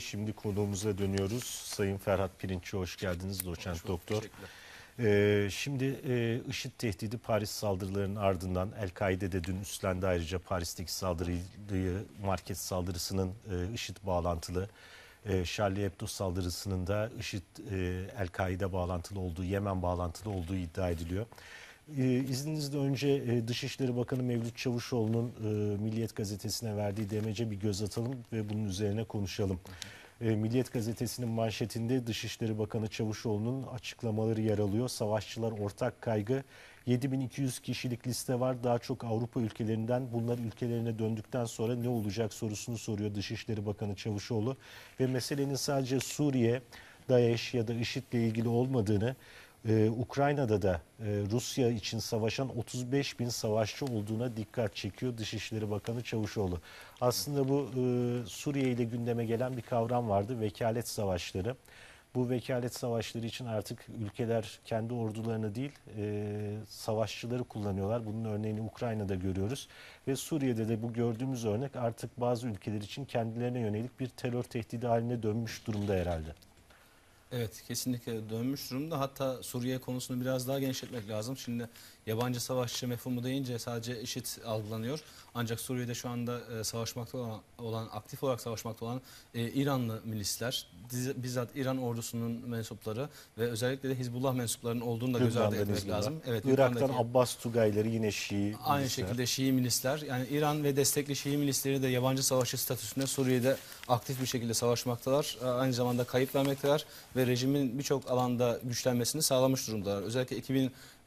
Şimdi konuğumuza dönüyoruz. Sayın Ferhat Pirinççi hoş geldiniz doçent Hoş doktor. Ee, şimdi e, IŞİD tehdidi Paris saldırılarının ardından El-Kaide de dün üstlendi ayrıca Paris'teki saldırıyı market saldırısının e, IŞİD bağlantılı e, Charlie Hebdo saldırısının da IŞİD e, El-Kaide bağlantılı olduğu Yemen bağlantılı olduğu iddia ediliyor. E, izninizle önce e, Dışişleri Bakanı Mevlüt Çavuşoğlu'nun e, Milliyet Gazetesi'ne verdiği demece bir göz atalım ve bunun üzerine konuşalım. E, Milliyet Gazetesi'nin manşetinde Dışişleri Bakanı Çavuşoğlu'nun açıklamaları yer alıyor. Savaşçılar ortak kaygı. 7200 kişilik liste var. Daha çok Avrupa ülkelerinden bunlar ülkelerine döndükten sonra ne olacak sorusunu soruyor Dışişleri Bakanı Çavuşoğlu. Ve meselenin sadece Suriye, DAEŞ ya da IŞİD ile ilgili olmadığını ee, Ukrayna'da da e, Rusya için savaşan 35 bin savaşçı olduğuna dikkat çekiyor Dışişleri Bakanı Çavuşoğlu. Aslında bu e, Suriye ile gündeme gelen bir kavram vardı vekalet savaşları. Bu vekalet savaşları için artık ülkeler kendi ordularını değil e, savaşçıları kullanıyorlar. Bunun örneğini Ukrayna'da görüyoruz. Ve Suriye'de de bu gördüğümüz örnek artık bazı ülkeler için kendilerine yönelik bir terör tehdidi haline dönmüş durumda herhalde. Evet kesinlikle dönmüş durumda. Hatta Suriye konusunu biraz daha genişletmek lazım. Şimdi yabancı savaşçı mefhumu deyince sadece IŞİD algılanıyor. Ancak Suriye'de şu anda e, savaşmakta olan, olan, aktif olarak savaşmakta olan e, İranlı milisler, diz- bizzat İran ordusunun mensupları ve özellikle de Hizbullah mensuplarının olduğunu da göz ardı etmek lazım. Evet, Irak'tan Lübnan'daki- Abbas Tugayları yine Şii. Aynı milisler. şekilde Şii milisler yani İran ve destekli Şii milisleri de yabancı savaşçı statüsünde Suriye'de aktif bir şekilde savaşmaktalar. Ee, Aynı zamanda kayıp vermekteler ve rejimin birçok alanda güçlenmesini sağlamış durumdalar. Özellikle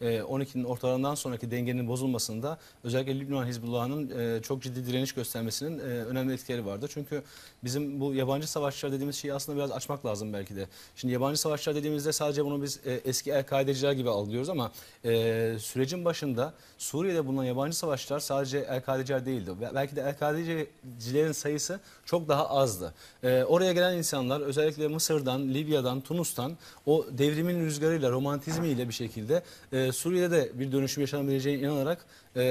2012'nin ortalarından sonraki dengenin bozulmasında özellikle Lübnan Hizbullah'ın e, çok ciddi direniş göstermesinin e, önemli etkileri vardı. Çünkü bizim bu yabancı savaşçılar dediğimiz şeyi aslında biraz açmak lazım belki de. Şimdi yabancı savaşçılar dediğimizde sadece bunu biz e, eski El-Kaideciler gibi algılıyoruz ama e, sürecin başında Suriye'de bulunan yabancı savaşçılar sadece El-Kaideciler değildi. Belki de El-Kaidecilerin sayısı çok daha azdı. E, oraya gelen insanlar özellikle Mısır'dan, Libya'dan, Tunus'tan o devrimin rüzgarıyla, romantizmiyle bir şekilde e, Suriye'de de bir dönüşüm yaşanabileceğine inanarak e,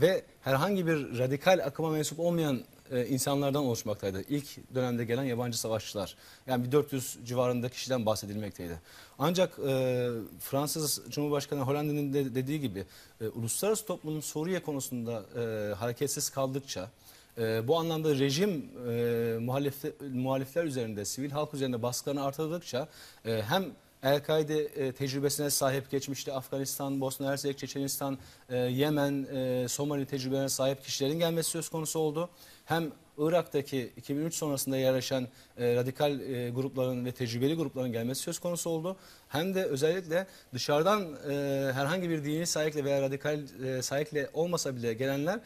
ve herhangi bir radikal akıma mensup olmayan e, insanlardan oluşmaktaydı. İlk dönemde gelen yabancı savaşçılar. Yani bir 400 civarında kişiden bahsedilmekteydi. Ancak e, Fransız Cumhurbaşkanı Hollande'nin de dediği gibi e, uluslararası toplumun Suriye konusunda e, hareketsiz kaldıkça e, bu anlamda rejim e, muhalif, muhalifler üzerinde, sivil halk üzerinde baskılarını artırdıkça e, hem El-Kaide e, tecrübesine sahip geçmişte Afganistan, Bosna Hersek, Çeçenistan, e, Yemen, e, Somali tecrübelerine sahip kişilerin gelmesi söz konusu oldu. Hem Irak'taki 2003 sonrasında yerleşen e, radikal e, grupların ve tecrübeli grupların gelmesi söz konusu oldu. Hem de özellikle dışarıdan e, herhangi bir dini sahikle veya radikal e, sahikle olmasa bile gelenler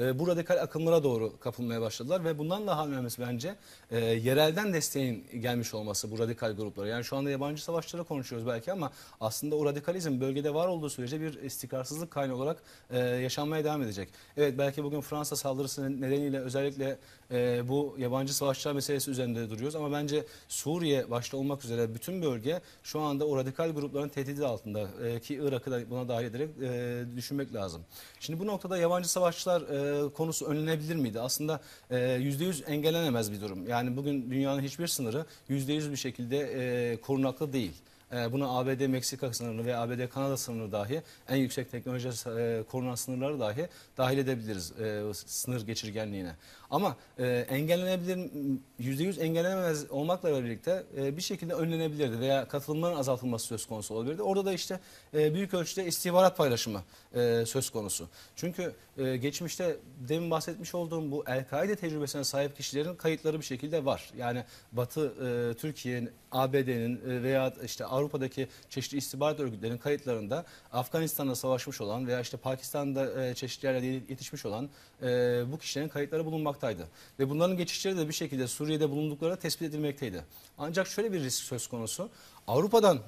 e, bu radikal akımlara doğru kapılmaya başladılar ve bundan daha önemlisi bence e, yerelden desteğin gelmiş olması bu radikal gruplara. Yani şu anda yabancı savaşçıları konuşuyoruz belki ama aslında o radikalizm bölgede var olduğu sürece bir istikrarsızlık kaynağı olarak e, yaşanmaya devam edecek. Evet belki bugün Fransa saldırısı nedeniyle özellikle e, bu yabancı savaşçılar meselesi üzerinde duruyoruz ama bence Suriye başta olmak üzere bütün bölge şu anda o radikal grupların tehdidi altında e, ki Irak'ı da buna dahil ederek e, düşünmek lazım. Şimdi bu noktada yabancı savaşçılar e, konusu önlenebilir miydi? Aslında e, %100 engellenemez bir durum. Yani bugün dünyanın hiçbir sınırı %100 bir şekilde e, korunaklı değil. E, Buna ABD Meksika sınırını ve ABD Kanada sınırını dahi en yüksek teknoloji e, korunan sınırları dahi dahil edebiliriz e, sınır geçirgenliğine. Ama e, engellenebilir %100 engellenemez olmakla birlikte e, bir şekilde önlenebilirdi veya katılımların azaltılması söz konusu olabilirdi. Orada da işte büyük ölçüde istihbarat paylaşımı söz konusu. Çünkü geçmişte demin bahsetmiş olduğum bu El-Kaide tecrübesine sahip kişilerin kayıtları bir şekilde var. Yani Batı, Türkiye'nin, ABD'nin veya işte Avrupa'daki çeşitli istihbarat örgütlerinin kayıtlarında Afganistan'da savaşmış olan veya işte Pakistan'da e, çeşitli yerlerde yetişmiş olan e, bu kişilerin kayıtları bulunmaktaydı. Ve bunların geçişleri de bir şekilde Suriye'de bulundukları tespit edilmekteydi. Ancak şöyle bir risk söz konusu. Avrupa'dan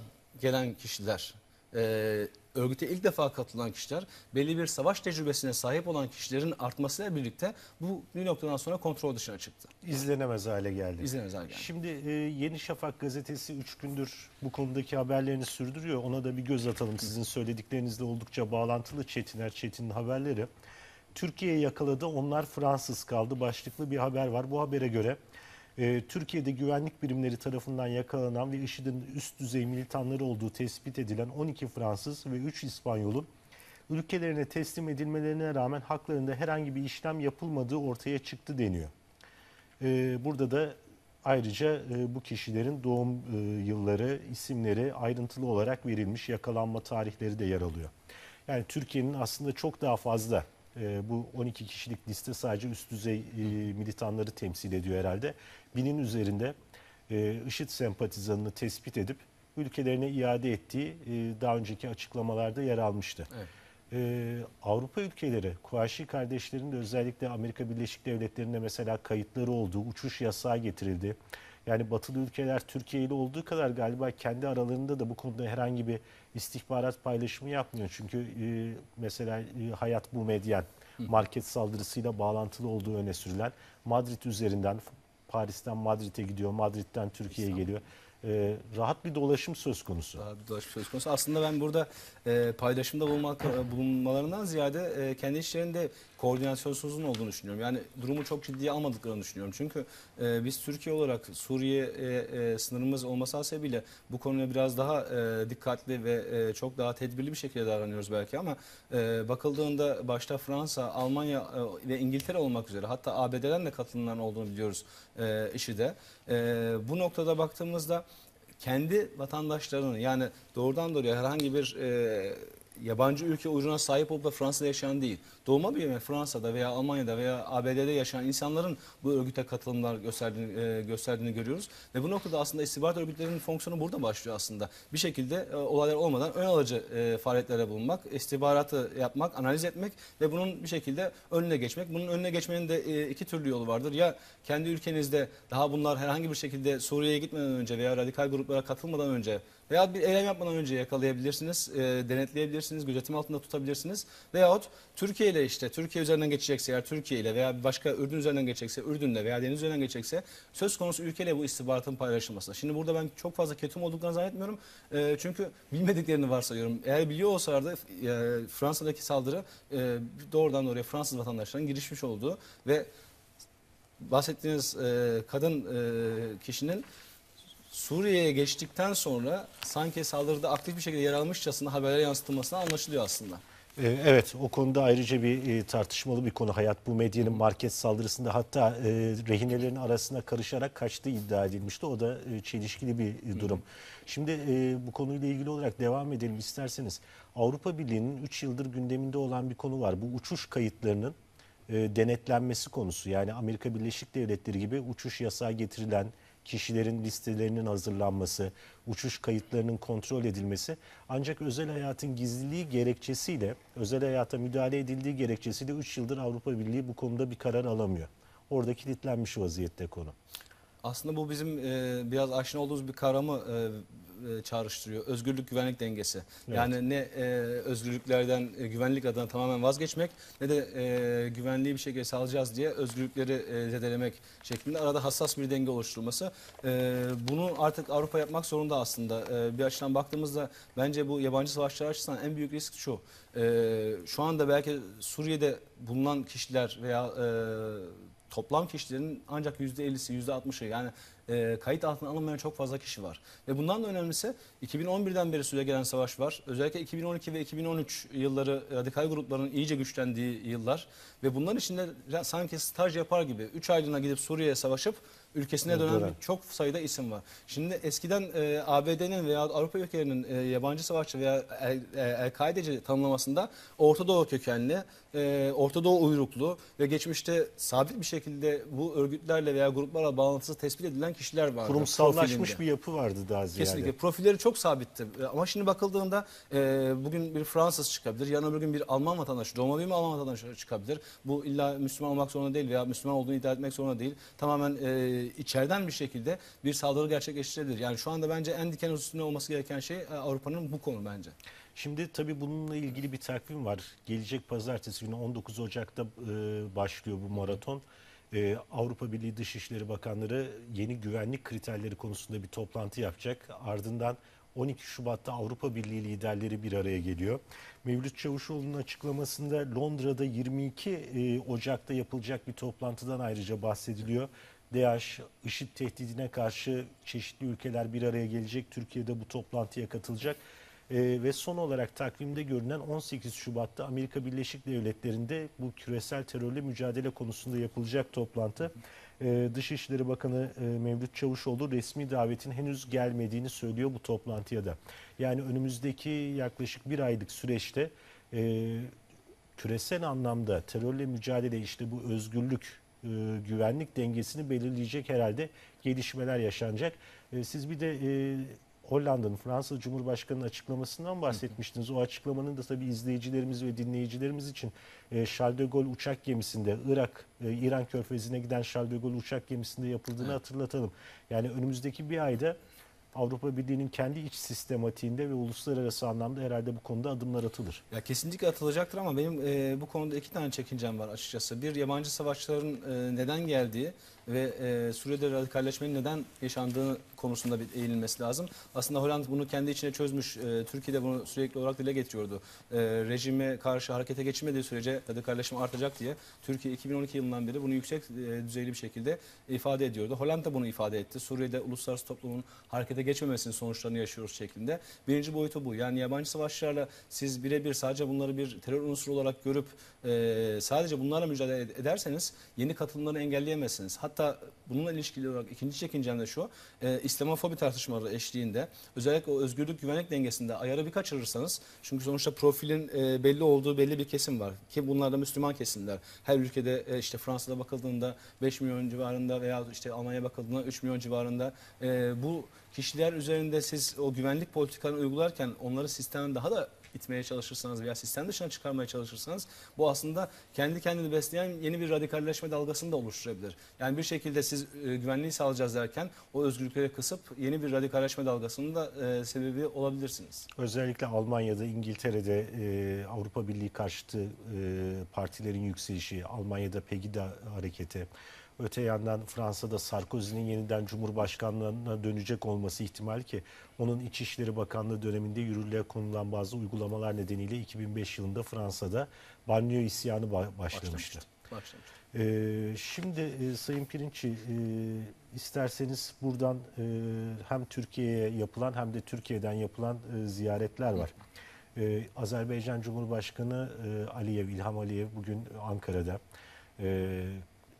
gelen kişiler e, örgüte ilk defa katılan kişiler belli bir savaş tecrübesine sahip olan kişilerin artmasıyla birlikte bu bir noktadan sonra kontrol dışına çıktı. izlenemez hale geldi. İzlemez hale geldi. Şimdi e, Yeni Şafak gazetesi 3 gündür bu konudaki haberlerini sürdürüyor. Ona da bir göz atalım. Sizin söylediklerinizle oldukça bağlantılı Çetiner Çetin'in haberleri. Türkiye yakaladı onlar Fransız kaldı başlıklı bir haber var. Bu habere göre E, Türkiye'de güvenlik birimleri tarafından yakalanan ve IŞİD'in üst düzey militanları olduğu tespit edilen 12 Fransız ve 3 İspanyol'un ülkelerine teslim edilmelerine rağmen haklarında herhangi bir işlem yapılmadığı ortaya çıktı deniyor. E, burada da ayrıca e, bu kişilerin doğum e, yılları, isimleri ayrıntılı olarak verilmiş, yakalanma tarihleri de yer alıyor. Yani Türkiye'nin aslında çok daha fazla e, bu 12 kişilik liste sadece üst düzey e, militanları temsil ediyor herhalde. Binin üzerinde e, IŞİD sempatizanını tespit edip ülkelerine iade ettiği e, daha önceki açıklamalarda yer almıştı. Evet. Ee, Avrupa ülkeleri, Kuvaşi kardeşlerin de özellikle Amerika Birleşik Devletleri'nde mesela kayıtları olduğu, uçuş yasağı getirildi. Yani batılı ülkeler Türkiye ile olduğu kadar galiba kendi aralarında da bu konuda herhangi bir istihbarat paylaşımı yapmıyor. Çünkü e, mesela e, Hayat Bu Medyen market saldırısıyla bağlantılı olduğu öne sürülen Madrid üzerinden Paris'ten Madrid'e gidiyor, Madrid'den Türkiye'ye geliyor. Ee, rahat bir dolaşım söz konusu. Daha bir dolaşım söz konusu. Aslında ben burada e, paylaşımda bulunmak, e, bulunmalarından ziyade e, kendi işlerinde koordinasyonsuzluğun olduğunu düşünüyorum. Yani durumu çok ciddiye almadıklarını düşünüyorum. Çünkü e, biz Türkiye olarak Suriye e, e, sınırımız olması hasebiyle bu konuya biraz daha e, dikkatli ve e, çok daha tedbirli bir şekilde davranıyoruz belki ama e, bakıldığında başta Fransa, Almanya e, ve İngiltere olmak üzere hatta ABD'den de katılınan olduğunu biliyoruz e, işi de. E, bu noktada baktığımızda kendi vatandaşlarının yani doğrudan doğruya herhangi bir e, yabancı ülke ucuna sahip olup da Fransa'da yaşayan değil. Doğma büyüme Fransa'da veya Almanya'da veya ABD'de yaşayan insanların bu örgüte katılımlar gösterdiğini, e, gösterdiğini görüyoruz. Ve bu noktada aslında istihbarat örgütlerinin fonksiyonu burada başlıyor aslında. Bir şekilde e, olaylar olmadan ön alıcı e, faaliyetlere bulunmak, istihbaratı yapmak, analiz etmek ve bunun bir şekilde önüne geçmek. Bunun önüne geçmenin de e, iki türlü yolu vardır. Ya kendi ülkenizde daha bunlar herhangi bir şekilde Suriye'ye gitmeden önce veya radikal gruplara katılmadan önce veya bir eylem yapmadan önce yakalayabilirsiniz, e, denetleyebilirsiniz, gözetim altında tutabilirsiniz. Veyahut Türkiye ile işte Türkiye üzerinden geçecekse eğer Türkiye ile veya başka Ürdün üzerinden geçecekse Ürdün'le veya deniz üzerinden geçecekse söz konusu ülkeyle bu istihbaratın paylaşılması. Şimdi burada ben çok fazla ketum olduklarını zannetmiyorum. E, çünkü bilmediklerini varsayıyorum. Eğer biliyor olsalardı e, Fransa'daki saldırı e, doğrudan oraya Fransız vatandaşların girişmiş olduğu ve bahsettiğiniz e, kadın e, kişinin Suriye'ye geçtikten sonra sanki saldırıda aktif bir şekilde yer almışçasına haberlere yansıtılmasına anlaşılıyor aslında. Ee, Evet o konuda ayrıca bir e, tartışmalı bir konu. Hayat bu medyanın market saldırısında hatta e, rehinelerin arasına karışarak kaçtığı iddia edilmişti. O da e, çelişkili bir durum. Şimdi bu konuyla ilgili olarak devam edelim isterseniz. Avrupa Birliği'nin 3 yıldır gündeminde olan bir konu var. Bu uçuş kayıtlarının denetlenmesi konusu. Yani Amerika Birleşik Devletleri gibi uçuş yasağı getirilen kişilerin listelerinin hazırlanması, uçuş kayıtlarının kontrol edilmesi ancak özel hayatın gizliliği gerekçesiyle, özel hayata müdahale edildiği gerekçesiyle 3 yıldır Avrupa Birliği bu konuda bir karar alamıyor. Orada kilitlenmiş vaziyette konu. Aslında bu bizim e, biraz aşina olduğumuz bir kavramı e, e, çağrıştırıyor. Özgürlük güvenlik dengesi. Evet. Yani ne e, özgürlüklerden e, güvenlik adına tamamen vazgeçmek ne de e, güvenliği bir şekilde sağlayacağız diye özgürlükleri e, zedelemek şeklinde arada hassas bir denge oluşturulması. E, bunu artık Avrupa yapmak zorunda aslında. E, bir açıdan baktığımızda bence bu yabancı savaşçılar açısından en büyük risk şu. E, şu anda belki Suriye'de bulunan kişiler veya e, toplam kişilerin ancak %50'si, %60'ı yani e, kayıt altına alınmayan çok fazla kişi var. Ve bundan da önemlisi 2011'den beri süre gelen savaş var. Özellikle 2012 ve 2013 yılları radikal grupların iyice güçlendiği yıllar. Ve bunların içinde sanki staj yapar gibi 3 aylığına gidip Suriye'ye savaşıp ülkesine dönen çok sayıda isim var. Şimdi eskiden e, ABD'nin veya Avrupa ülkelerinin e, yabancı savaşçı veya El- e, El-Kaideci tanımlamasında Orta Doğu kökenli, e, Orta Doğu uyruklu ve geçmişte sabit bir şekilde bu örgütlerle veya gruplarla bağlantısı tespit edilen kişiler vardı. Kurumsallaşmış profilinde. bir yapı vardı daha ziyade. Kesinlikle. Profilleri çok sabitti. E, Ama şimdi bakıldığında e, bugün bir Fransız çıkabilir. Yarın öbür gün bir Alman vatandaşı, Roma büyüme Alman vatandaşı çıkabilir. Bu illa Müslüman olmak zorunda değil veya Müslüman olduğunu iddia etmek zorunda değil. Tamamen e, içeriden bir şekilde bir saldırı gerçekleştirebilir. Yani şu anda bence en diken üstünde olması gereken şey e, Avrupa'nın bu konu bence. Şimdi tabii bununla ilgili bir takvim var. Gelecek pazartesi günü 19 Ocak'ta e, başlıyor bu maraton. E, Avrupa Birliği Dışişleri Bakanları yeni güvenlik kriterleri konusunda bir toplantı yapacak. Ardından 12 Şubat'ta Avrupa Birliği liderleri bir araya geliyor. Mevlüt Çavuşoğlu'nun açıklamasında Londra'da 22 e, Ocak'ta yapılacak bir toplantıdan ayrıca bahsediliyor. DAEŞ, IŞİD tehdidine karşı çeşitli ülkeler bir araya gelecek. Türkiye'de bu toplantıya katılacak. Ee, ve son olarak takvimde görünen 18 Şubat'ta Amerika Birleşik Devletleri'nde bu küresel terörle mücadele konusunda yapılacak toplantı. Ee, Dışişleri Bakanı e, Mevlüt Çavuşoğlu resmi davetin henüz gelmediğini söylüyor bu toplantıya da. Yani önümüzdeki yaklaşık bir aylık süreçte e, küresel anlamda terörle mücadele işte bu özgürlük, e, güvenlik dengesini belirleyecek herhalde gelişmeler yaşanacak. E, siz bir de e, Hollanda'nın, Fransa Cumhurbaşkanı'nın açıklamasından bahsetmiştiniz. O açıklamanın da tabii izleyicilerimiz ve dinleyicilerimiz için e, Charles de Gaulle uçak gemisinde, Irak, e, İran körfezine giden Charles de Gaulle uçak gemisinde yapıldığını Evet. hatırlatalım. Yani önümüzdeki bir ayda Avrupa Birliği'nin kendi iç sistematiğinde ve uluslararası anlamda herhalde bu konuda adımlar atılır. Ya kesinlikle atılacaktır ama benim e, bu konuda iki tane çekincem var açıkçası. Bir yabancı savaşçıların e, neden geldiği ve e, Suriye'de radikalleşmenin neden yaşandığı konusunda bir eğilinmesi lazım. Aslında Hollanda bunu kendi içine çözmüş. E, Türkiye de bunu sürekli olarak dile getiriyordu. E, rejime karşı harekete geçmediği sürece radikalleşme artacak diye Türkiye 2012 yılından beri bunu yüksek e, düzeyli bir şekilde ifade ediyordu. Hollanda bunu ifade etti. Suriye'de uluslararası toplumun harekete geçmemesinin sonuçlarını yaşıyoruz şeklinde. Birinci boyutu bu. Yani yabancı savaşçılarla siz birebir sadece bunları bir terör unsuru olarak görüp e, sadece bunlarla mücadele ed- ederseniz yeni katılımları engelleyemezsiniz. Hatta bununla ilişkili olarak ikinci çekincem de şu. E, İslamofobi tartışmaları eşliğinde özellikle o özgürlük güvenlik dengesinde ayarı bir kaçırırsanız çünkü sonuçta profilin e, belli olduğu belli bir kesim var. Ki bunlar da Müslüman kesimler. Her ülkede e, işte Fransa'da bakıldığında 5 milyon civarında veya işte Almanya'ya bakıldığında 3 milyon civarında e, bu kişiler üzerinde siz o güvenlik politikalarını uygularken onları sistemden daha da itmeye çalışırsanız veya sistem dışına çıkarmaya çalışırsanız bu aslında kendi kendini besleyen yeni bir radikalleşme dalgasını da oluşturabilir. Yani bir şekilde siz e, güvenliği sağlayacağız derken o özgürlükleri kısıp yeni bir radikalleşme dalgasının da e, sebebi olabilirsiniz. Özellikle Almanya'da, İngiltere'de e, Avrupa Birliği karşıtı e, partilerin yükselişi, Almanya'da Pegida hareketi, öte yandan Fransa'da Sarkozy'nin yeniden Cumhurbaşkanlığına dönecek olması ihtimali ki onun İçişleri Bakanlığı döneminde yürürlüğe konulan bazı uygulamalar nedeniyle 2005 yılında Fransa'da banyo isyanı ba- başlamıştı. Başlamıştır. Ee, şimdi e, Sayın Pirinççi e, isterseniz buradan e, hem Türkiye'ye yapılan hem de Türkiye'den yapılan e, ziyaretler var. E, Azerbaycan Cumhurbaşkanı e, Aliyev, İlham Aliyev bugün Ankara'da. E,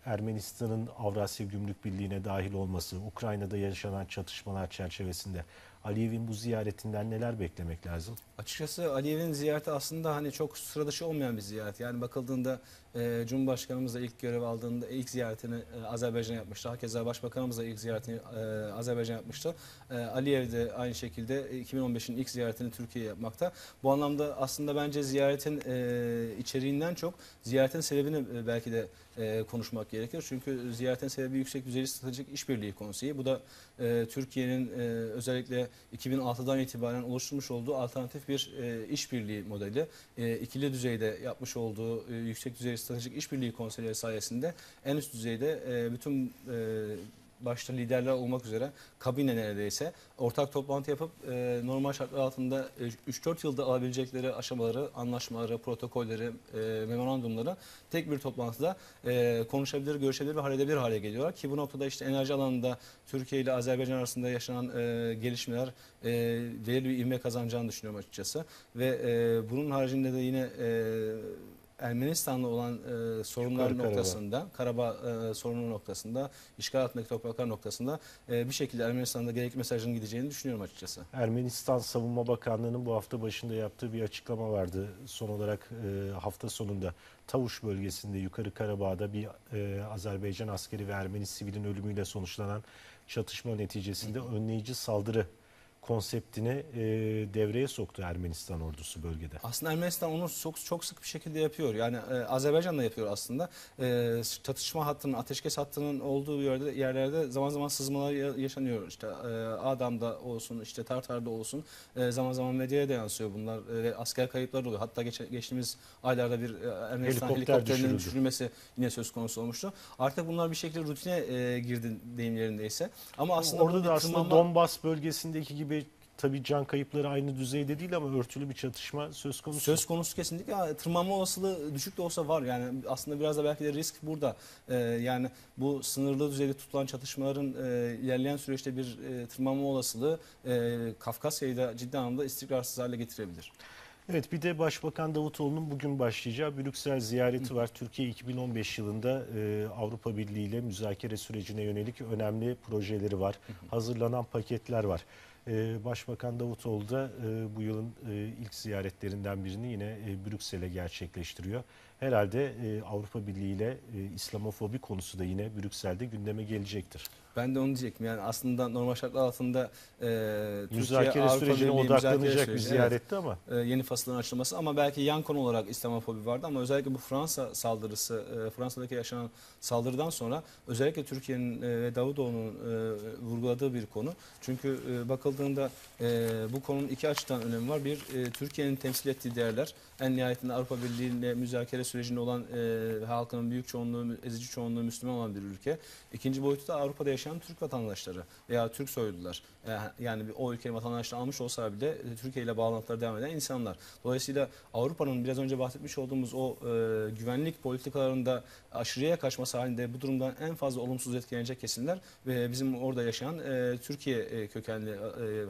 Ermenistan'ın Avrasya Gümrük Birliği'ne dahil olması, Ukrayna'da yaşanan çatışmalar çerçevesinde Aliyev'in bu ziyaretinden neler beklemek lazım? Açıkçası Aliyev'in ziyareti aslında hani çok sıra dışı olmayan bir ziyaret. Yani bakıldığında e, Cumhurbaşkanımız da ilk görev aldığında ilk ziyaretini e, Azerbaycan'a yapmıştı. Hakeza Başbakanımız da ilk ziyaretini e, Azerbaycan yapmıştı. E, Aliyev de aynı şekilde e, 2015'in ilk ziyaretini Türkiye'ye yapmakta. Bu anlamda aslında bence ziyaretin e, içeriğinden çok ziyaretin sebebini e, belki de konuşmak gerekir. Çünkü ziyaretin sebebi yüksek düzeyli stratejik işbirliği konusu. Bu da Türkiye'nin özellikle 2006'dan itibaren oluşturmuş olduğu alternatif bir işbirliği modeli. E, ikili düzeyde yapmış olduğu yüksek düzeyli stratejik işbirliği konseyleri sayesinde en üst düzeyde e, bütün e, başta liderler olmak üzere kabine neredeyse ortak toplantı yapıp e, normal şartlar altında e, 3-4 yılda alabilecekleri aşamaları, anlaşmaları, protokolleri, e, memorandumları tek bir toplantıda e, konuşabilir, görüşebilir ve halledebilir hale geliyorlar. Ki bu noktada işte enerji alanında Türkiye ile Azerbaycan arasında yaşanan e, gelişmeler e, belirli bir ivme kazanacağını düşünüyorum açıkçası. Ve e, bunun haricinde de yine e, Ermenistan'la olan e, sorunlar Yukarı Karabağ. noktasında, Karabağ e, sorunu noktasında, işgal altındaki topraklar noktasında e, bir şekilde Ermenistan'da gerekli mesajın gideceğini düşünüyorum açıkçası. Ermenistan Savunma Bakanlığı'nın bu hafta başında yaptığı bir açıklama vardı. Son olarak e, hafta sonunda Tavuş bölgesinde Yukarı Karabağ'da bir e, Azerbaycan askeri ve Ermeni sivilin ölümüyle sonuçlanan çatışma neticesinde önleyici saldırı konseptini e, devreye soktu Ermenistan ordusu bölgede. Aslında Ermenistan onu çok çok sık bir şekilde yapıyor. Yani e, Azerbaycan da yapıyor aslında. E, çatışma hattının, ateşkes hattının olduğu yerde yerlerde zaman zaman sızmalar ya- yaşanıyor. İşte e, Adam'da olsun, işte Tartar'da olsun. E, zaman zaman medyaya da yansıyor bunlar e, asker kayıpları da oluyor. Hatta geç, geçtiğimiz aylarda bir e, Ermenistan Helikopter helikopterinin düşürüldü. düşürülmesi yine söz konusu olmuştu. Artık bunlar bir şekilde rutine e, girdi deyim yerindeyse. Ama aslında Orada da aslında tırmanma- Donbas bölgesindeki gibi tabii can kayıpları aynı düzeyde değil ama örtülü bir çatışma söz konusu. Söz konusu kesinlikle tırmanma olasılığı düşük de olsa var. Yani aslında biraz da belki de risk burada. Ee, yani bu sınırlı düzeyde tutulan çatışmaların e, ilerleyen süreçte bir e, tırmanma olasılığı e, Kafkasya'yı da ciddi anlamda istikrarsız hale getirebilir. Evet bir de Başbakan Davutoğlu'nun bugün başlayacağı Brüksel ziyareti var. Türkiye 2015 yılında e, Avrupa Birliği ile müzakere sürecine yönelik önemli projeleri var. Hazırlanan paketler var. E, Başbakan Davutoğlu da e, bu yılın e, ilk ziyaretlerinden birini yine e, Brüksel'e gerçekleştiriyor. Herhalde Avrupa Birliği ile İslamofobi konusu da yine Brüksel'de gündeme gelecektir. Ben de onu diyecektim. Yani aslında normal şartlar altında e, Türkiye Müzakere Avrupa sürecine Birliği müzakere odaklanacak bir süreci, evet. ziyaretti ama e, yeni fasılın açılması ama belki yan konu olarak İslamofobi vardı ama özellikle bu Fransa saldırısı, e, Fransa'daki yaşanan saldırıdan sonra özellikle Türkiye'nin ve Davutoğlu'nun e, vurguladığı bir konu. Çünkü e, bakıldığında e, bu konunun iki açıdan önemi var. Bir, e, Türkiye'nin temsil ettiği değerler en nihayetinde Avrupa Birliği müzakere sürecinde olan e, halkının büyük çoğunluğu, ezici çoğunluğu Müslüman olan bir ülke. İkinci boyutu da Avrupa'da yaşayan Türk vatandaşları veya Türk soylular. E, yani o ülkenin vatandaşlığı almış olsa bile e, Türkiye ile bağlantıları devam eden insanlar. Dolayısıyla Avrupa'nın biraz önce bahsetmiş olduğumuz o e, güvenlik politikalarında aşırıya kaçması halinde bu durumdan en fazla olumsuz etkilenecek kesimler ve bizim orada yaşayan e, Türkiye e, kökenli e,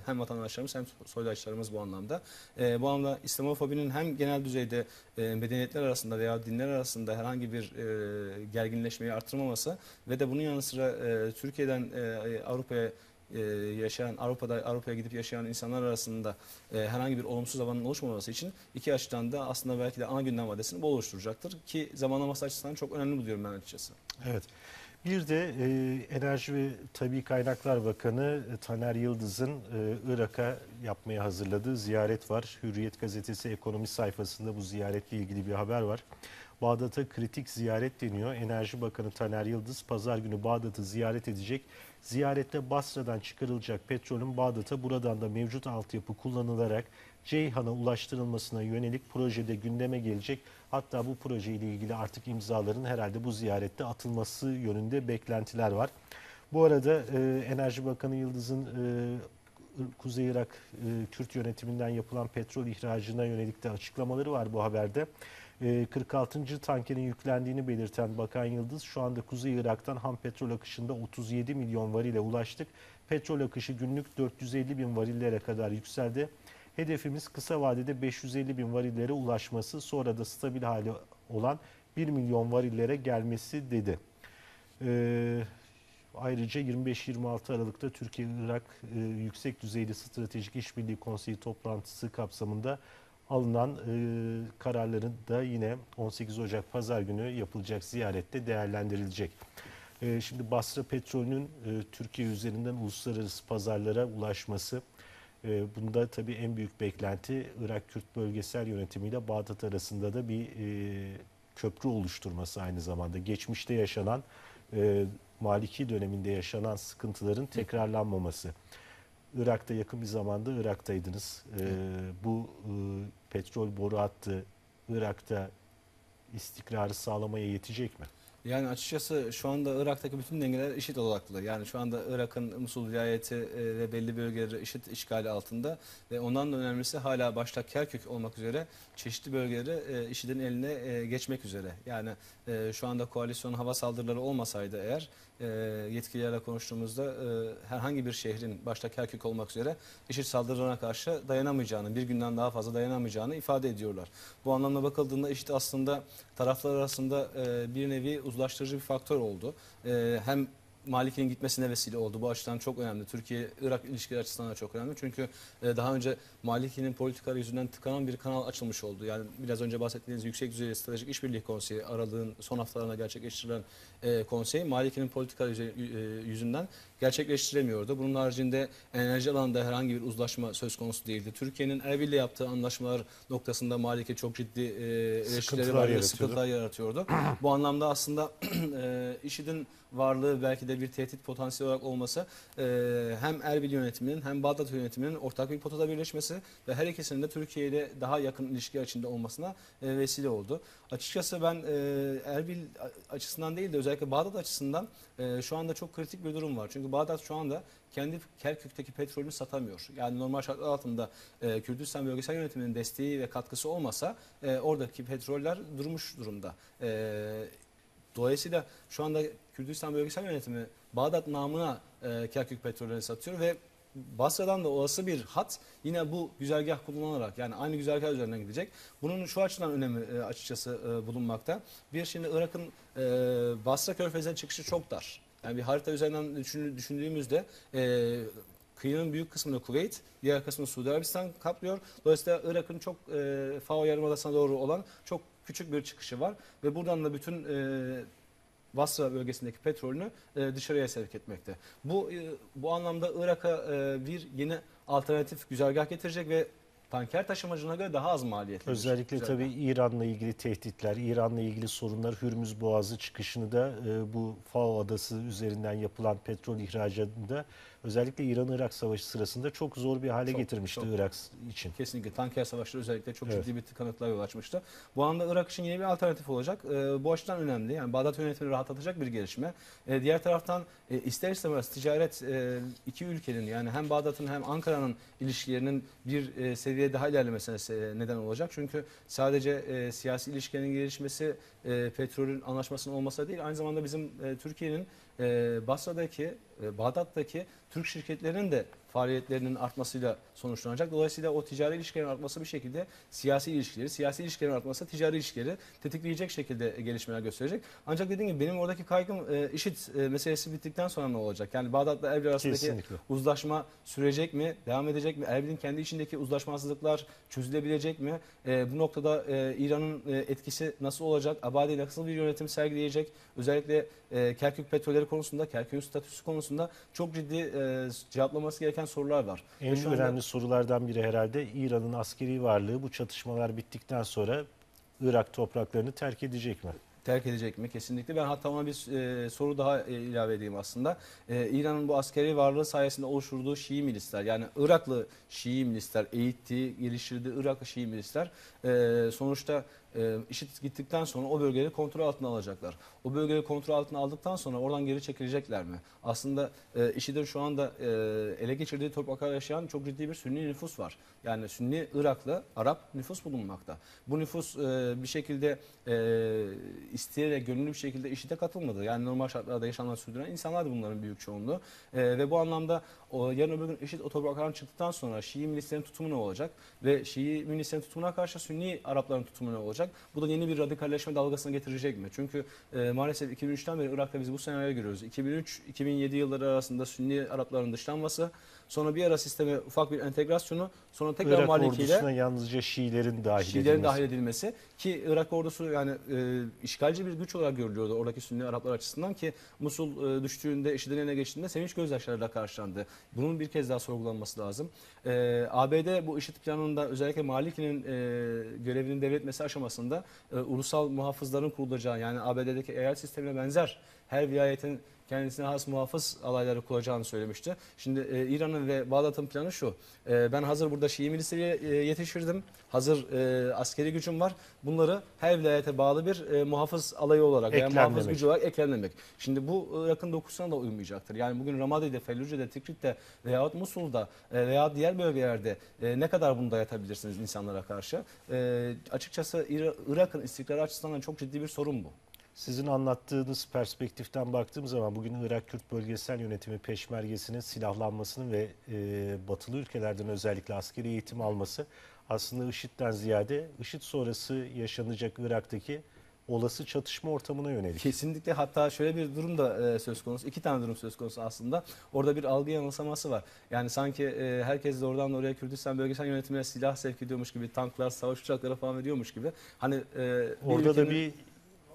hem vatandaşlarımız hem soydaşlarımız bu anlamda. E, bu anlamda İslamofobinin hem genel düzeyde e, medeniyetler arasında veya dinler arasında herhangi bir e, gerginleşmeyi artırmaması ve de bunun yanı sıra e, Türkiye'den e, Avrupa'ya e, yaşayan Avrupa'da Avrupa'ya gidip yaşayan insanlar arasında e, herhangi bir olumsuz havanın oluşmaması için iki açıdan da aslında belki de ana gündem maddesini bu oluşturacaktır ki zamanlaması açısından çok önemli buluyorum ben açıkçası. Evet. Bir de e, Enerji ve Tabii Kaynaklar Bakanı e, Taner Yıldız'ın e, Irak'a yapmaya hazırladığı ziyaret var. Hürriyet gazetesi ekonomi sayfasında bu ziyaretle ilgili bir haber var. Bağdat'a kritik ziyaret deniyor. Enerji Bakanı Taner Yıldız pazar günü Bağdat'ı ziyaret edecek. Ziyarette Basra'dan çıkarılacak petrolün Bağdat'a buradan da mevcut altyapı kullanılarak Ceyhan'a ulaştırılmasına yönelik projede gündeme gelecek. Hatta bu projeyle ilgili artık imzaların herhalde bu ziyarette atılması yönünde beklentiler var. Bu arada e, Enerji Bakanı Yıldız'ın e, Kuzey Irak e, Kürt yönetiminden yapılan petrol ihracına yönelik de açıklamaları var bu haberde. E, 46. tankerin yüklendiğini belirten Bakan Yıldız şu anda Kuzey Irak'tan ham petrol akışında 37 milyon varile ulaştık. Petrol akışı günlük 450 bin varillere kadar yükseldi. Hedefimiz kısa vadede 550 bin varillere ulaşması sonra da stabil hali olan 1 milyon varillere gelmesi dedi. Ee, ayrıca 25-26 Aralık'ta Türkiye-Irak e, Yüksek Düzeyli Stratejik İşbirliği Konseyi toplantısı kapsamında alınan e, kararların da yine 18 Ocak Pazar günü yapılacak ziyarette değerlendirilecek. E, şimdi Basra petrolünün e, Türkiye üzerinden uluslararası pazarlara ulaşması e, Bunda tabii en büyük beklenti Irak Kürt bölgesel yönetimiyle Bağdat arasında da bir e, köprü oluşturması aynı zamanda. Geçmişte yaşanan e, Maliki döneminde yaşanan sıkıntıların tekrarlanmaması. Irak'ta yakın bir zamanda Irak'taydınız. E, bu e, petrol boru hattı Irak'ta istikrarı sağlamaya yetecek mi? Yani açıkçası şu anda Irak'taki bütün dengeler IŞİD odaklı. Yani şu anda Irak'ın Musul vilayeti e, ve belli bölgeleri IŞİD işgali altında ve ondan da önemlisi hala başta Kerkük olmak üzere çeşitli bölgeleri e, IŞİD'in eline e, geçmek üzere. Yani şu anda koalisyon hava saldırıları olmasaydı eğer e, yetkililerle konuştuğumuzda e, herhangi bir şehrin başta Kerkük olmak üzere IŞİD saldırılarına karşı dayanamayacağını, bir günden daha fazla dayanamayacağını ifade ediyorlar. Bu anlamda bakıldığında IŞİD aslında taraflar arasında e, bir nevi uzlaştırıcı bir faktör oldu. E, hem Malik'in gitmesine vesile oldu. Bu açıdan çok önemli. Türkiye-Irak ilişkileri açısından da çok önemli. Çünkü e, daha önce Maliki'nin politikaları yüzünden tıkanan bir kanal açılmış oldu. Yani biraz önce bahsettiğiniz Yüksek Düzeyli Stratejik İşbirliği Konseyi aralığın son haftalarında gerçekleştirilen e, konsey Maliki'nin politikaları e, yüzünden gerçekleştiremiyordu. Bunun haricinde enerji alanında herhangi bir uzlaşma söz konusu değildi. Türkiye'nin Erbil'le yaptığı anlaşmalar noktasında Maliki çok ciddi e, eleştirileri var sıkıntılar yaratıyordu. Bu anlamda aslında e, IŞİD'in varlığı belki de bir tehdit potansiyeli olarak olması e, hem Erbil yönetiminin hem Bağdat yönetiminin ortak bir potada birleşmesi ve her ikisinin de Türkiye ile daha yakın ilişki içinde olmasına e, vesile oldu. Açıkçası ben e, Erbil açısından değil de özellikle Bağdat açısından e, şu anda çok kritik bir durum var. Çünkü Bağdat şu anda kendi Kerkük'teki petrolünü satamıyor. Yani normal şartlar altında e, Kürdistan Bölgesel Yönetimi'nin desteği ve katkısı olmasa e, oradaki petroller durmuş durumda. E, dolayısıyla şu anda Kürdistan Bölgesel Yönetimi Bağdat namına e, Kerkük petrollerini satıyor ve Basra'dan da olası bir hat yine bu güzergah kullanılarak yani aynı güzergah üzerinden gidecek. Bunun şu açıdan önemi e, açıkçası e, bulunmakta. Bir şimdi Irak'ın e, Basra Körfezi'ne çıkışı çok dar. Yani bir harita üzerinden düşün- düşündüğümüzde e, kıyının büyük kısmını Kuveyt, diğer kısmını Suudi Arabistan kaplıyor. Dolayısıyla Irak'ın çok e, Fao Yarımadası'na doğru olan çok küçük bir çıkışı var ve buradan da bütün e, Basra bölgesindeki petrolünü e, dışarıya sevk etmekte. Bu e, bu anlamda Irak'a e, bir yeni alternatif güzergah getirecek ve tanker taşımacına göre daha az maliyetli. Özellikle güzergah. tabii İran'la ilgili tehditler, İran'la ilgili sorunlar, Hürmüz Boğazı çıkışını da e, bu Fao Adası üzerinden yapılan petrol ihracatında özellikle İran-Irak savaşı sırasında çok zor bir hale Çok, getirmişti çok. Irak için. Kesinlikle tanker savaşları özellikle çok Evet. ciddi bir tıkanıklığa yol açmıştı. Bu anda Irak için yeni bir alternatif olacak. Ee, bu açıdan önemli. Yani Bağdat yönetimini rahatlatacak bir gelişme. Ee, diğer taraftan e, ister istemez ticaret e, iki ülkenin yani hem Bağdat'ın hem Ankara'nın ilişkilerinin bir e, seviyeye daha ilerlemesine neden olacak. Çünkü sadece e, siyasi ilişkilerin gelişmesi e, petrolün anlaşmasının olmasa değil aynı zamanda bizim e, Türkiye'nin e, Basra'daki, e, Bağdat'taki Türk şirketlerinin de faaliyetlerinin artmasıyla sonuçlanacak. Dolayısıyla o ticari ilişkilerin artması bir şekilde siyasi ilişkileri, siyasi ilişkilerin artması ticari ilişkileri tetikleyecek şekilde gelişmeler gösterecek. Ancak dediğim gibi benim oradaki kaygım e, IŞİD e, meselesi bittikten sonra ne olacak? Yani Bağdat'la Erbil arasındaki Kesinlikle. uzlaşma sürecek mi, devam edecek mi? Erbil'in kendi içindeki uzlaşmazlıklar çözülebilecek mi? E, bu noktada e, İran'ın e, etkisi nasıl olacak? Abadi nasıl bir yönetim sergileyecek? Özellikle e, Kerkük petrolleri konusunda, Kerkük'ün statüsü konusunda çok ciddi e, cevaplaması gereken sorular var. En önemli sorulardan biri herhalde İran'ın askeri varlığı bu çatışmalar bittikten sonra Irak topraklarını terk edecek mi? terk edecek mi? Kesinlikle. Ben hatta ona bir e, soru daha e, ilave edeyim aslında. E, İran'ın bu askeri varlığı sayesinde oluşturduğu Şii milisler yani Iraklı Şii milisler eğittiği, geliştirdiği Iraklı Şii milisler e, sonuçta e, IŞİD gittikten sonra o bölgeleri kontrol altına alacaklar. O bölgeleri kontrol altına aldıktan sonra oradan geri çekilecekler mi? Aslında e, IŞİD'in şu anda e, ele geçirdiği topraklarda yaşayan çok ciddi bir Sünni nüfus var. Yani Sünni Iraklı Arap nüfus bulunmakta. Bu nüfus e, bir şekilde e, isteyerek gönüllü bir şekilde IŞİD'e katılmadı. Yani normal şartlarda yaşamlarını sürdüren insanlardı bunların büyük çoğunluğu. E, ve bu anlamda o, yarın öbür gün IŞİD o topraklardan çıktıktan sonra Şii milislerin tutumu ne olacak? Ve Şii milislerin tutumuna karşı Sünni Arapların tutumu ne olacak? Bu da yeni bir radikalleşme dalgasını getirecek mi? Çünkü e, maalesef 2003'ten beri Irak'ta biz bu senaryoyu görüyoruz. 2003-2007 yılları arasında Sünni Arapların dışlanması, sonra bir ara sisteme ufak bir entegrasyonu, sonra tekrar Irak Maliki'yle ordusuna yalnızca Şiilerin dahil Şiilerin edilmesi. dahil edilmesi ki Irak ordusu yani e, işgalci bir güç olarak görülüyordu oradaki Sünni Araplar açısından ki Musul e, düştüğünde, IŞİD'in eline geçtiğinde sevinç gözyaşlarıyla karşılandı. Bunun bir kez daha sorgulanması lazım. E, ABD bu IŞİD planında özellikle Maliki'nin e, görevinin devretmesi aşamasında e, ulusal muhafızların kurulacağı yani ABD'deki eyalet sistemine benzer her vilayetin kendisine has muhafız alayları kuracağını söylemişti. Şimdi e, İran'ın ve Bağdat'ın planı şu. E, ben hazır burada Şii milisleri e, yetiştirdim. Hazır e, askeri gücüm var. Bunları her vilayete bağlı bir e, muhafız alayı olarak veya Eklemlemek. muhafız gücü olarak eklemlemek. Şimdi bu Irak'ın dokusuna da uymayacaktır. Yani bugün Ramadi'de, Fellüce'de, Tikrit'te veyahut Musul'da e, veya diğer bölgelerde e, ne kadar bunu dayatabilirsiniz insanlara karşı? E, açıkçası İra- Irak'ın istikrarı açısından çok ciddi bir sorun bu. Sizin anlattığınız perspektiften baktığım zaman bugün Irak Kürt Bölgesel Yönetimi Peşmergesi'nin silahlanmasının ve e, batılı ülkelerden özellikle askeri eğitim alması aslında IŞİD'den ziyade IŞİD sonrası yaşanacak Irak'taki olası çatışma ortamına yönelik. Kesinlikle hatta şöyle bir durum da e, söz konusu. iki tane durum söz konusu aslında. Orada bir algı yanılsaması var. Yani sanki e, herkes de oradan oraya Kürdistan bölgesel yönetimine silah sevk ediyormuş gibi, tanklar, savaş uçakları falan veriyormuş gibi. Hani e, Orada da ülkenin- bir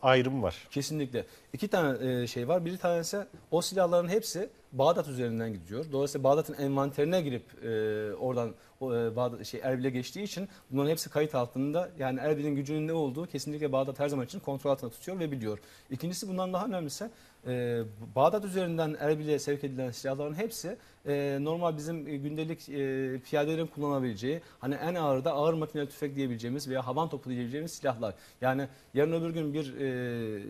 ayrım var. Kesinlikle. İki tane e, şey var. Bir tanesi o silahların hepsi Bağdat üzerinden gidiyor. Dolayısıyla Bağdat'ın envanterine girip e, oradan o, e, Bağdat, şey, Erbil'e geçtiği için bunların hepsi kayıt altında. Yani Erbil'in gücünün ne olduğu kesinlikle Bağdat her zaman için kontrol altında tutuyor ve biliyor. İkincisi bundan daha önemlisi e, Bağdat üzerinden Erbil'e sevk edilen silahların hepsi e, normal bizim e, gündelik e, piyadelerin kullanabileceği hani en ağır da ağır makineli tüfek diyebileceğimiz veya havan topu diyebileceğimiz silahlar. Yani yarın öbür gün bir e,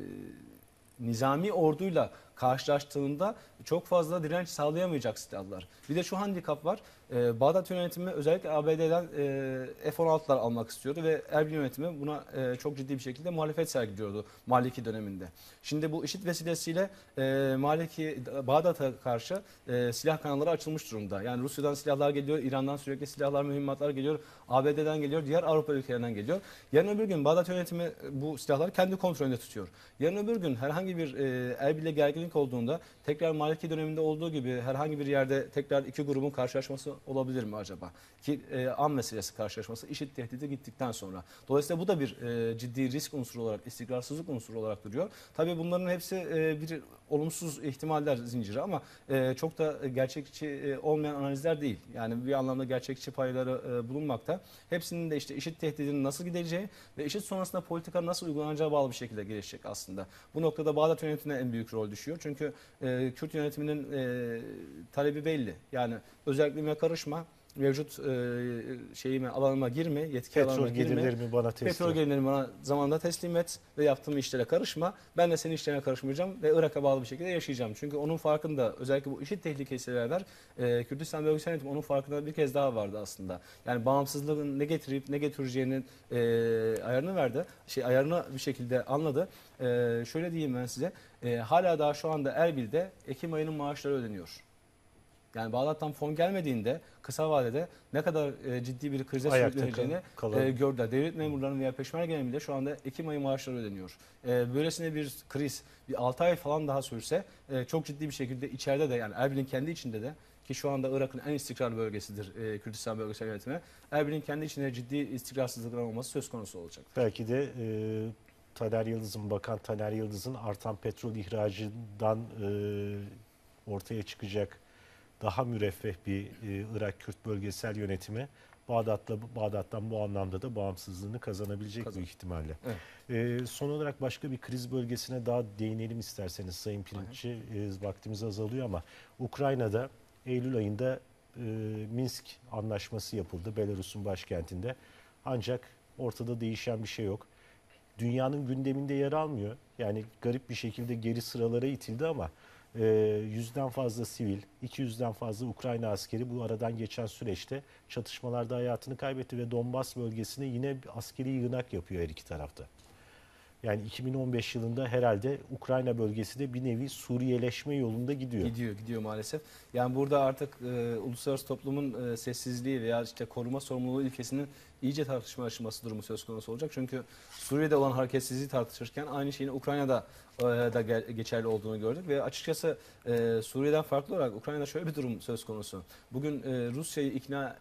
nizami orduyla karşılaştığında çok fazla direnç sağlayamayacak silahlar. Bir de şu handikap var. Ee, Bağdat yönetimi özellikle ABD'den e, F-16'lar almak istiyordu ve Erbil yönetimi buna e, çok ciddi bir şekilde muhalefet sergiliyordu Maliki döneminde. Şimdi bu işit vesilesiyle e, Maliki Bağdat'a karşı e, silah kanalları açılmış durumda. Yani Rusya'dan silahlar geliyor, İran'dan sürekli silahlar, mühimmatlar geliyor, ABD'den geliyor, diğer Avrupa ülkelerinden geliyor. Yarın öbür gün Bağdat yönetimi bu silahları kendi kontrolünde tutuyor. Yarın öbür gün herhangi bir e, Erbil'le gerginlik olduğunda tekrar Maliki döneminde olduğu gibi herhangi bir yerde tekrar iki grubun karşılaşması olabilir mi acaba? Ki e, an meselesi karşılaşması işit tehdidi gittikten sonra. Dolayısıyla bu da bir e, ciddi risk unsuru olarak, istikrarsızlık unsuru olarak duruyor. Tabii bunların hepsi e, bir olumsuz ihtimaller zinciri ama e, çok da gerçekçi e, olmayan analizler değil. Yani bir anlamda gerçekçi payları e, bulunmakta. Hepsinin de işte işit tehdidinin nasıl gideceği ve işit sonrasında politika nasıl uygulanacağı bağlı bir şekilde gelişecek aslında. Bu noktada Bağdat yönetimine en büyük rol düşüyor. Çünkü e, Kürt yönetiminin e, talebi belli. Yani özelliğime karışma, mevcut e, şeyime alanıma girme, yetki Petrol alanıma girme. gelirlerimi bana teslim. Petrol gelirlerini bana zamanında teslim et ve yaptığım işlere karışma. Ben de senin işlerine karışmayacağım ve Irak'a bağlı bir şekilde yaşayacağım. Çünkü onun farkında özellikle bu işit tehlikesiyle beraber e, Kürdistan bölgesel yönetim onun farkında bir kez daha vardı aslında. Yani bağımsızlığın ne getirip ne getireceğinin e, ayarını verdi. Şey ayarını bir şekilde anladı. E, şöyle diyeyim ben size. E, hala daha şu anda Erbil'de Ekim ayının maaşları ödeniyor. Yani Bağdat'tan fon gelmediğinde kısa vadede ne kadar e, ciddi bir krize Ayakta sürükleneceğini kalan. e, gördüler. Devlet memurlarının veya peşmergenin bile şu anda Ekim ayı maaşları ödeniyor. E, böylesine bir kriz bir 6 ay falan daha sürse e, çok ciddi bir şekilde içeride de yani Erbil'in kendi içinde de ki şu anda Irak'ın en istikrarlı bölgesidir e, Kürdistan bölgesel yönetimi. Erbil'in kendi içinde ciddi istikrarsızlıklar olması söz konusu olacak. Belki de e, Taner Yıldız'ın, Bakan Taner Yıldız'ın artan petrol ihracından e, ortaya çıkacak daha müreffeh bir e, Irak Kürt bölgesel yönetimi Bağdat'la Bağdat'tan bu anlamda da bağımsızlığını kazanabilecek Kazan- büyük ihtimalle. Evet. E, son olarak başka bir kriz bölgesine daha değinelim isterseniz Sayın Pirinççi. E, vaktimiz azalıyor ama Ukrayna'da Eylül ayında e, Minsk anlaşması yapıldı Belarus'un başkentinde. Ancak ortada değişen bir şey yok. Dünyanın gündeminde yer almıyor. Yani garip bir şekilde geri sıralara itildi ama yüzden fazla sivil, 200'den fazla Ukrayna askeri bu aradan geçen süreçte çatışmalarda hayatını kaybetti ve Donbas bölgesine yine askeri yığınak yapıyor her iki tarafta. Yani 2015 yılında herhalde Ukrayna bölgesi de bir nevi Suriyeleşme yolunda gidiyor. Gidiyor, gidiyor maalesef. Yani burada artık e, uluslararası toplumun e, sessizliği veya işte koruma sorumluluğu ilkesinin iyice tartışma aşaması durumu söz konusu olacak. Çünkü Suriye'de olan hareketsizliği tartışırken aynı şeyin Ukrayna'da e, da geçerli olduğunu gördük ve açıkçası e, Suriye'den farklı olarak Ukrayna'da şöyle bir durum söz konusu. Bugün e, Rusya'yı ikna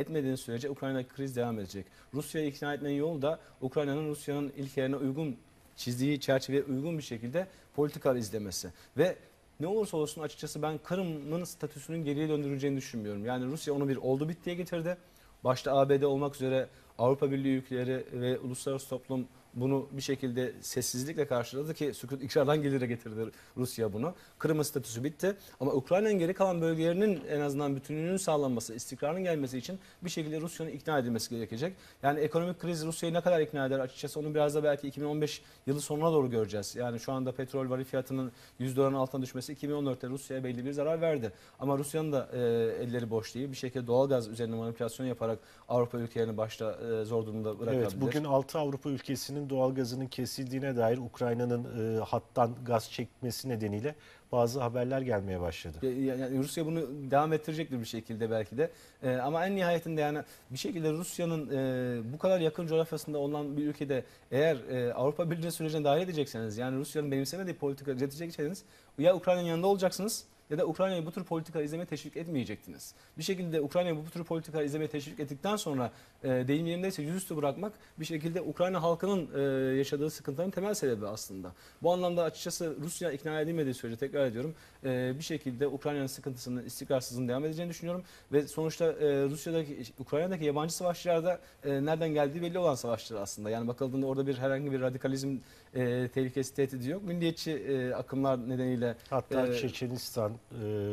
etmediğin sürece Ukrayna kriz devam edecek. Rusya'yı ikna etmenin yolu da Ukrayna'nın Rusya'nın ilkelerine uygun çizdiği çerçeveye uygun bir şekilde politikalar izlemesi ve ne olursa olsun açıkçası ben Kırım'ın statüsünün geriye döndürüleceğini düşünmüyorum. Yani Rusya onu bir oldu bittiye getirdi. Başta ABD olmak üzere Avrupa Birliği ülkeleri ve uluslararası toplum bunu bir şekilde sessizlikle karşıladı ki sükut ikrardan gelire getirdi Rusya bunu. Kırım'ın statüsü bitti ama Ukrayna'nın geri kalan bölgelerinin en azından bütünlüğünün sağlanması, istikrarın gelmesi için bir şekilde Rusya'nın ikna edilmesi gerekecek. Yani ekonomik kriz Rusya'yı ne kadar ikna eder açıkçası onu biraz da belki 2015 yılı sonuna doğru göreceğiz. Yani şu anda petrol varil fiyatının 100 doların altına düşmesi 2014'te Rusya'ya belli bir zarar verdi. Ama Rusya'nın da e, elleri boş değil. Bir şekilde doğalgaz üzerine manipülasyon yaparak Avrupa ülkelerini başta e, zor durumda bırakabilir. Evet, bugün 6 Avrupa ülkesinin doğal gazının kesildiğine dair Ukrayna'nın e, hattan gaz çekmesi nedeniyle bazı haberler gelmeye başladı. Ya- Yani Rusya bunu devam ettirecektir bir şekilde belki de. Ee, ama en nihayetinde yani bir şekilde Rusya'nın e, bu kadar yakın coğrafyasında olan bir ülkede eğer e, Avrupa Birliği sürecine dahil edecekseniz yani Rusya'nın benimsemediği politika üretecekseniz ya Ukrayna'nın yanında olacaksınız ya da Ukrayna'yı bu tür politika izlemeye teşvik etmeyecektiniz. Bir şekilde Ukrayna'yı bu tür politika izlemeye teşvik ettikten sonra e, deyim yerindeyse yüzüstü bırakmak bir şekilde Ukrayna halkının e, yaşadığı sıkıntıların temel sebebi aslında. Bu anlamda açıkçası Rusya ikna edilmediği sürece tekrar ediyorum e, bir şekilde Ukrayna'nın sıkıntısının, istikrarsızlığının devam edeceğini düşünüyorum. Ve sonuçta e, Rusya'daki, Ukrayna'daki yabancı savaşçılar da e, nereden geldiği belli olan savaşçılar aslında. Yani bakıldığında orada bir herhangi bir radikalizm e, tehlikesi, tehdidi yok. Milliyetçi e, akımlar nedeniyle Hatta Ee, Çeçenistan e,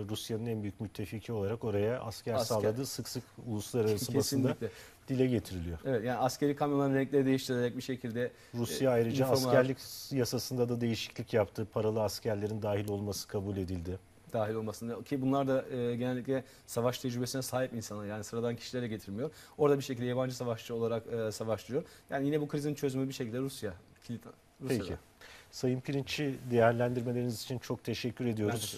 Rusya'nın en büyük müttefiki olarak oraya asker, Asker. sağladı. Sık sık uluslararası basında dile getiriliyor. Evet yani askeri kamyonların renkleri değiştirilerek bir şekilde Rusya e, ayrıca üniformalar askerlik yasasında da değişiklik yaptı. Paralı askerlerin dahil olması kabul edildi. dahil olmasını ki bunlar da e, genellikle savaş tecrübesine sahip insanlar yani sıradan kişilere getirmiyor. Orada bir şekilde yabancı savaşçı olarak e, savaştırıyor. Yani yine bu krizin çözümü bir şekilde Rusya. Kilit, Peki. Sayın Pirinç'i değerlendirmeleriniz için çok teşekkür ediyoruz.